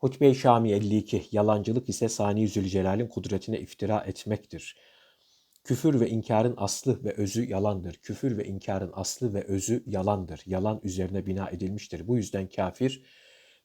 Hutbe-i Şami 52 Yalancılık ise Sani Zülcelal'in kudretine iftira etmektir. Küfür ve inkarın aslı ve özü yalandır. Küfür ve inkarın aslı ve özü yalandır. Yalan üzerine bina edilmiştir. Bu yüzden kafir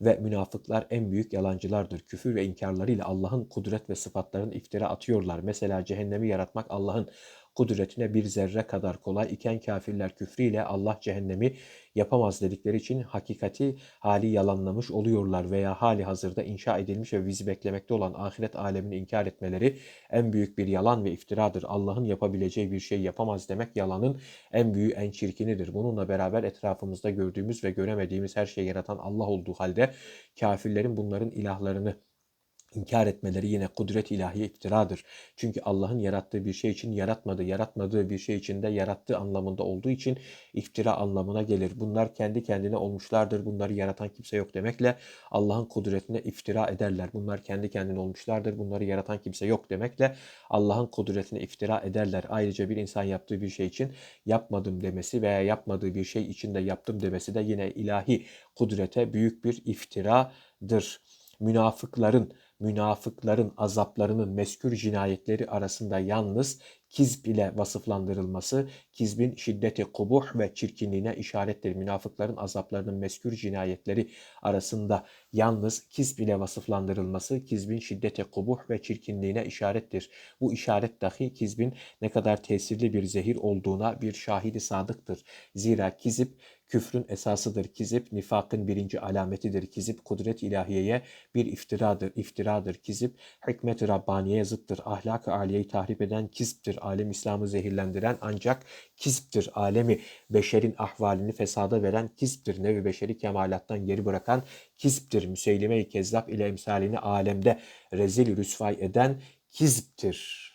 ve münafıklar en büyük yalancılardır. Küfür ve inkarlarıyla Allah'ın kudret ve sıfatlarını iftira atıyorlar. Mesela cehennemi yaratmak Allah'ın kudretine bir zerre kadar kolay iken kafirler küfrüyle Allah cehennemi yapamaz dedikleri için hakikati hali yalanlamış oluyorlar veya hali hazırda inşa edilmiş ve bizi beklemekte olan ahiret alemini inkar etmeleri en büyük bir yalan ve iftiradır. Allah'ın yapabileceği bir şey yapamaz demek yalanın en büyüğü en çirkinidir. Bununla beraber etrafımızda gördüğümüz ve göremediğimiz her şeyi yaratan Allah olduğu halde kafirlerin bunların ilahlarını inkar etmeleri yine kudret ilahi iftiradır. Çünkü Allah'ın yarattığı bir şey için yaratmadı, yaratmadığı bir şey için de yarattığı anlamında olduğu için iftira anlamına gelir. Bunlar kendi kendine olmuşlardır. Bunları yaratan kimse yok demekle Allah'ın kudretine iftira ederler. Bunlar kendi kendine olmuşlardır. Bunları yaratan kimse yok demekle Allah'ın kudretine iftira ederler. Ayrıca bir insan yaptığı bir şey için yapmadım demesi veya yapmadığı bir şey için de yaptım demesi de yine ilahi kudrete büyük bir iftiradır. Münafıkların münafıkların azaplarının meskür cinayetleri arasında yalnız kizb ile vasıflandırılması, kizbin şiddeti kubuh ve çirkinliğine işarettir. Münafıkların azaplarının meskür cinayetleri arasında yalnız kizb ile vasıflandırılması, kizbin şiddeti kubuh ve çirkinliğine işarettir. Bu işaret dahi kizbin ne kadar tesirli bir zehir olduğuna bir şahidi sadıktır. Zira kizip küfrün esasıdır. Kizip nifakın birinci alametidir. Kizip kudret ilahiyeye bir iftiradır. İftiradır. Kizip hikmet-i Rabbaniye zıttır. Ahlak-ı aliyeyi tahrip eden kizptir. Alem İslam'ı zehirlendiren ancak kizptir. Alemi beşerin ahvalini fesada veren kizptir. Nevi beşeri kemalattan geri bırakan kizptir. Müseylime-i kezzap ile emsalini alemde rezil rüsvay eden kizptir.